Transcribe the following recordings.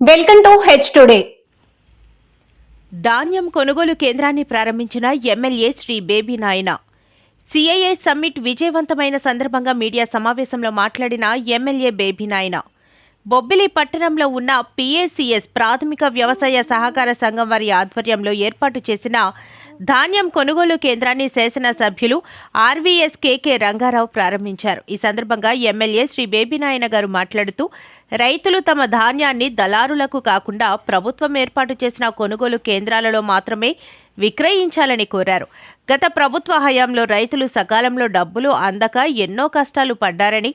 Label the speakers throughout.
Speaker 1: Welcome to H today.
Speaker 2: ధాన్యం కొనుగోలు కేంద్రాన్ని ప్రారంభించిన MLA Shri Baby Nayana. CIA summit విజయవంతమైన సందర్భంగా మీడియా సమావేశంలో మాట్లాడిన ఎమ్మెల్యే బేబీ నాయన. బొబ్బిలి పట్టణంలో ఉన్న పిఏసిఎస్ ప్రాథమిక వ్యవసాయ సహకార సంఘం వారి ఆధ్వర్యంలో ఏర్పాటు చేసిన ధాన్యం కొనుగోలు కేంద్రాన్ని శాసనసభ్యులు ఆర్వీఎస్ కేకే రంగారావు ప్రారంభించారు. ఈ సందర్భంగా ఎమ్మెల్యే శ్రీ బేబీనాయన గారు మాట్లాడుతూ రైతులు తమ ధాన్యాన్ని దళారులకు కాకుండా ప్రభుత్వం ఏర్పాటు చేసిన కొనుగోలు కేంద్రాలలో మాత్రమే విక్రయించాలని కోరారు. గత ప్రభుత్వ హయాంలో రైతులు సకాలంలో డబ్బులు అందక ఎన్నో కష్టాలు పడ్డారని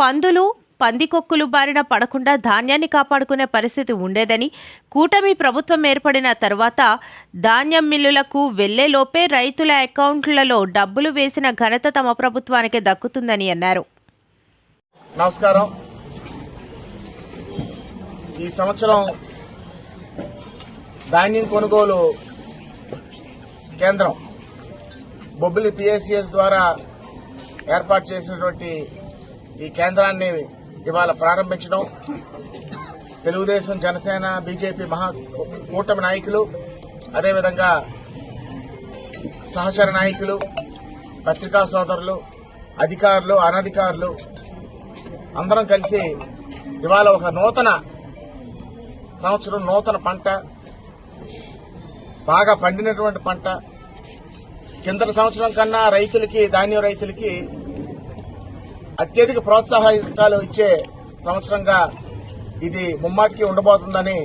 Speaker 2: పందులు పందికొక్కులు బారిన పడకుండా ధాన్యాన్ని కాపాడుకునే పరిస్థితి ఉండేదని కూటమి ప్రభుత్వం ఏర్పడిన తర్వాత ధాన్యం మిల్లులకు వెళ్ళేలోపే రైతుల అకౌంట్లలో డబ్బులు వేసిన ఘనత తమ ప్రభుత్వానికి దక్కుతుందని అన్నారు.
Speaker 3: నమస్కారం. ఈ సంవత్సరం ధాన్యం కొనుగోలు కేంద్రం బొబ్బిలి పిఎస్సిఎస్ ద్వారా ఏర్పాటు చేసినటువంటి ఈ కేంద్రాన్ని ఇవాళ ప్రారంభించడం. తెలుగుదేశం జనసేన బీజేపీ మహా కూటమి నాయకులు అదేవిధంగా సహచర నాయకులు పత్రికా సోదరులు అధికారులు అనధికారులు అందరం కలిసి ఇవాళ ఒక నూతన సంవత్సరం నూతన పంట బాగా పండినటువంటి పంట. కిందటి సంవత్సరం కన్నా రైతులకి ధాన్యం రైతులకి అత్యధిక ప్రోత్సాహకాలు ఇచ్చే సంవత్సరంగా ఇది ముమ్మాటికి ఉండబోతుందని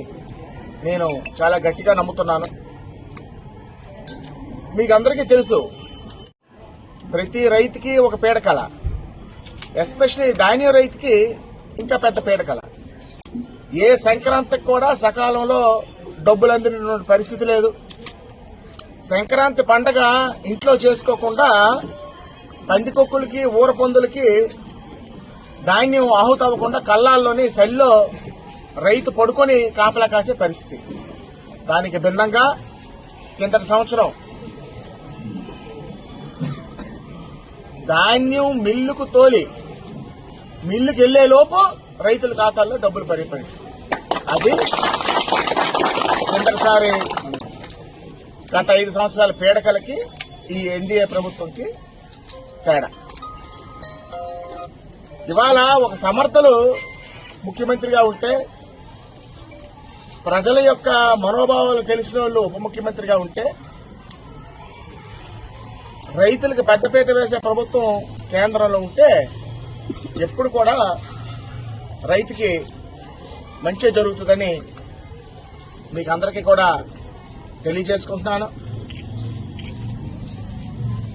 Speaker 3: నేను చాలా గట్టిగా నమ్ముతున్నాను. మీకు అందరికీ తెలుసు ప్రతి రైతుకి ఒక పీడకల ఎస్పెషలీ ధాన్యం రైతుకి ఇంకా పెద్ద పీడకల ఏ సంక్రాంతికి కూడా సకాలంలో డబ్బులు అందినటువంటి పరిస్థితి లేదు. సంక్రాంతి పండగ ఇంట్లో చేసుకోకుండా పందికొక్కులకి ఊర పందులకి ధాన్యం ఆహుతి అవ్వకుండా కళ్ళాల్లోని సెల్లో రైతు పడుకొని కాపలా కాసే పరిస్థితి. దానికి భిన్నంగా కిందటి సంవత్సరం ధాన్యం మిల్లుకు తోలి మిల్లుకి వెళ్ళే లోపు రైతుల ఖాతాల్లో డబ్బులు పడే పరిస్థితి అది కిందటిసారి గత ఐదు సంవత్సరాల పీడకలకి ఈ ఎన్డీఏ ప్రభుత్వంకి తేడా ఇవాళ ఒక సమర్థలు ముఖ్యమంత్రిగా ఉంటే ప్రజల యొక్క మనోభావాలు తెలిసిన వాళ్ళు ఉప ముఖ్యమంత్రిగా ఉంటే రైతులకు పెద్దపీట వేసే ప్రభుత్వం కేంద్రంలో ఉంటే ఎప్పుడు కూడా రైతుకి మంచి జరుగుతుందని మీకు అందరికీ కూడా తెలియజేసుకుంటున్నాను.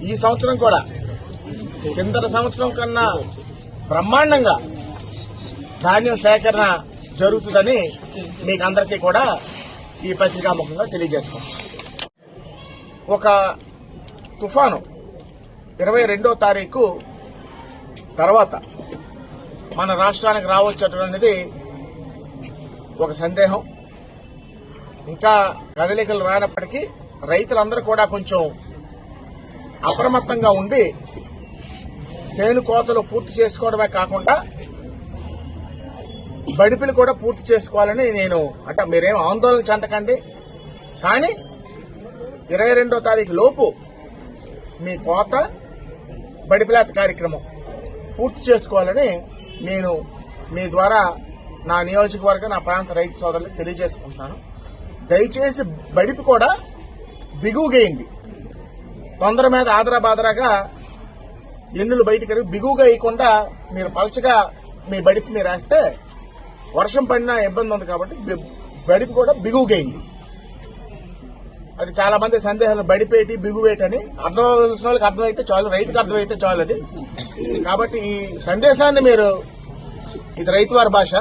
Speaker 3: ఈ సంవత్సరం కూడా కిందటి సంవత్సరం కన్నా బ్రహ్మాండంగా ధాన్యం సేకరణ జరుగుతుందని మీకు అందరికీ కూడా ఈ పత్రికాముఖంగా తెలియజేసుకుంటాం ఒక తుఫాను ఇరవై రెండో తారీఖు తర్వాత మన రాష్ట్రానికి రావచ్చు అనేది ఒక సందేహం. ఇంకా కదలికలు రానప్పటికీ రైతులందరూ కూడా కొంచెం అప్రమత్తంగా ఉండి సేను కోతలు పూర్తి చేసుకోవడమే కాకుండా బడిపిలు కూడా పూర్తి చేసుకోవాలని నేను అంటే మీరేం ఆందోళన చెందకండి. కానీ ఇరవై రెండో తారీఖు లోపు మీ కోత బడిపిలాత కార్యక్రమం పూర్తి చేసుకోవాలని నేను మీ ద్వారా నా నియోజకవర్గ నా ప్రాంత రైతు సోదరులకు తెలియజేసుకుంటున్నాను. దయచేసి బడిపి కూడా బిగువుగేయండి తొందర మీద ఆదరా బాదరాగా ఎన్నులు బయటికి బిగువుగా వేయకుండా మీరు పలచగా మీ బడిపు మీరు వేస్తే వర్షం పడినా ఇబ్బంది ఉంది కాబట్టి బడిపు బడిపి కూడా బిగువుగేయండి అది చాలా మంది సందేహాలు బడిపేటి బిగువేటి అని అర్థం వాళ్ళకి అర్థమైతే చాలు రైతుకి అర్థమైతే చాలు అది. కాబట్టి ఈ సందేశాన్ని మీరు ఇది రైతు వారి భాష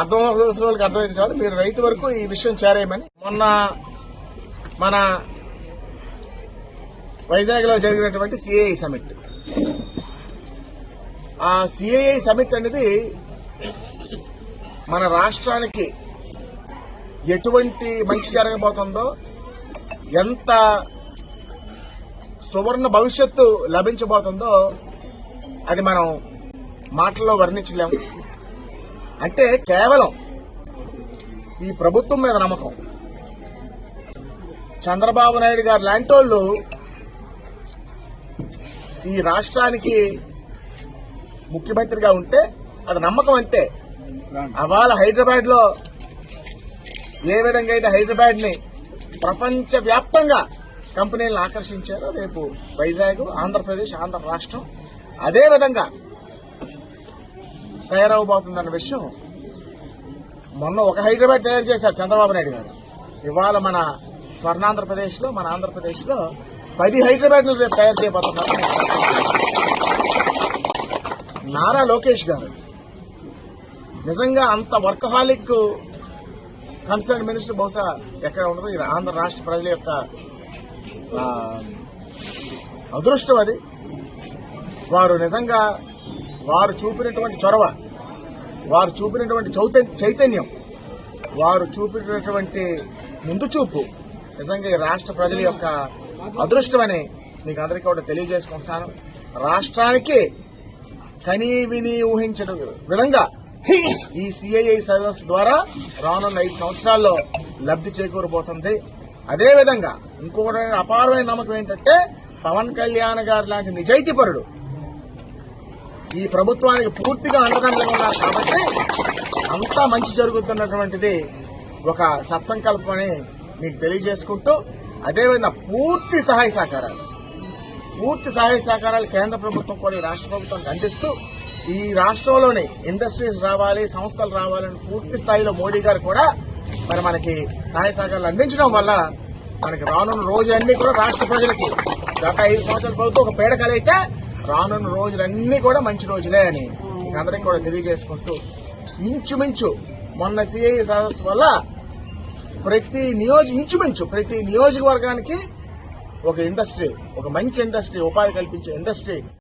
Speaker 3: అర్థం వాళ్ళకి అర్థమైతే చాలు మీరు రైతు వరకు ఈ విషయం చేరేయమని. మొన్న మన వైజాగ్లో జరిగినటువంటి సిఐ సమిట్ ఆ సిఐఐ సమిట్ అనేది మన రాష్ట్రానికి ఎటువంటి మంచి జరగబోతుందో ఎంత సువర్ణ భవిష్యత్తు లభించబోతుందో అది మనం మాటల్లో వర్ణించలేము అంటే కేవలం ఈ ప్రభుత్వం మీద నమ్మకం. చంద్రబాబు నాయుడు గారు లాంటి వాళ్ళు ఈ రాష్ట్రానికి ముఖ్యమంత్రిగా ఉంటే అది నమ్మకం అంతే. అవాళ హైదరాబాద్లో ఏ విధంగా అయితే హైదరాబాద్ని ప్రపంచ వ్యాప్తంగా కంపెనీలను ఆకర్షించారో రేపు వైజాగ్ ఆంధ్రప్రదేశ్ ఆంధ్ర రాష్ట్రం అదే విధంగా తయారవబోతుందన్న విషయం మొన్న ఒక హైదరాబాద్ తయారు చేశారు చంద్రబాబు నాయుడు గారు. ఇవాళ మన స్వర్ణాంధ్రప్రదేశ్లో మన ఆంధ్రప్రదేశ్లో పది హైదరాబాద్ రేపు తయారు చేయబోతున్నారు. నారా లోకేష్ గారు నిజంగా అంత వర్కహాలిక్ కన్సర్న్ మినిస్టర్ బహుశా ఎక్కడ ఉండదు? ఈ ఆంధ్ర రాష్ట్ర ప్రజల యొక్క అదృష్టం అది. వారు నిజంగా వారు చూపినటువంటి చొరవ వారు చూపినటువంటి చౌత- చైతన్యం వారు చూపినటువంటి ముందు చూపు నిజంగా ఈ రాష్ట్ర ప్రజల యొక్క అదృష్టమని మీకు అందరికీ కూడా తెలియజేసుకుంటున్నాను. రాష్ట్రానికి కనీ విని ఊహించిన విధంగా ఈ సిఐఐ సర్వీస్ ద్వారా రానున్న ఐదు సంవత్సరాల్లో లబ్ధి చేకూరబోతుంది. అదే విధంగా ఇంకొకటి అపారమైన నమ్మకం ఏంటంటే పవన్ కళ్యాణ్ గారు లాంటి నిజాయితీపరుడు ఈ ప్రభుత్వానికి పూర్తిగా అండదండగా ఉన్నారు కాబట్టి అంతా మంచి జరుగుతున్నటువంటిది ఒక సత్సంకల్పం అని మీకు తెలియజేసుకుంటూ అదేవిధంగా పూర్తి సహాయ సహకారాలు. పూర్తి సహాయ సహకారాలు కేంద్ర ప్రభుత్వం కూడా రాష్ట్ర ప్రభుత్వానికి అందిస్తూ ఈ రాష్ట్రంలోని ఇండస్ట్రీస్ రావాలి సంస్థలు రావాలని పూర్తి స్థాయిలో మోడీ గారు కూడా మరి మనకి సహాయ సహకారాలు అందించడం వల్ల మనకి రానున్న రోజులన్నీ కూడా రాష్ట్ర ప్రజలకి గత ఐదు సంవత్సరాల ప్రభుత్వం ఒక పీడకలైతే రానున్న రోజులన్నీ కూడా మంచి రోజులే అని అందరికీ కూడా తెలియజేసుకుంటూ ఇంచుమించు మొన్న సిఐ సదస్సు వల్ల ప్రతి నియోజక ఇంచుమించు ప్రతి నియోజకవర్గానికి ఒక ఇండస్ట్రీ ఒక మంచి ఇండస్ట్రీ ఉపాధి కల్పించే ఇండస్ట్రీ.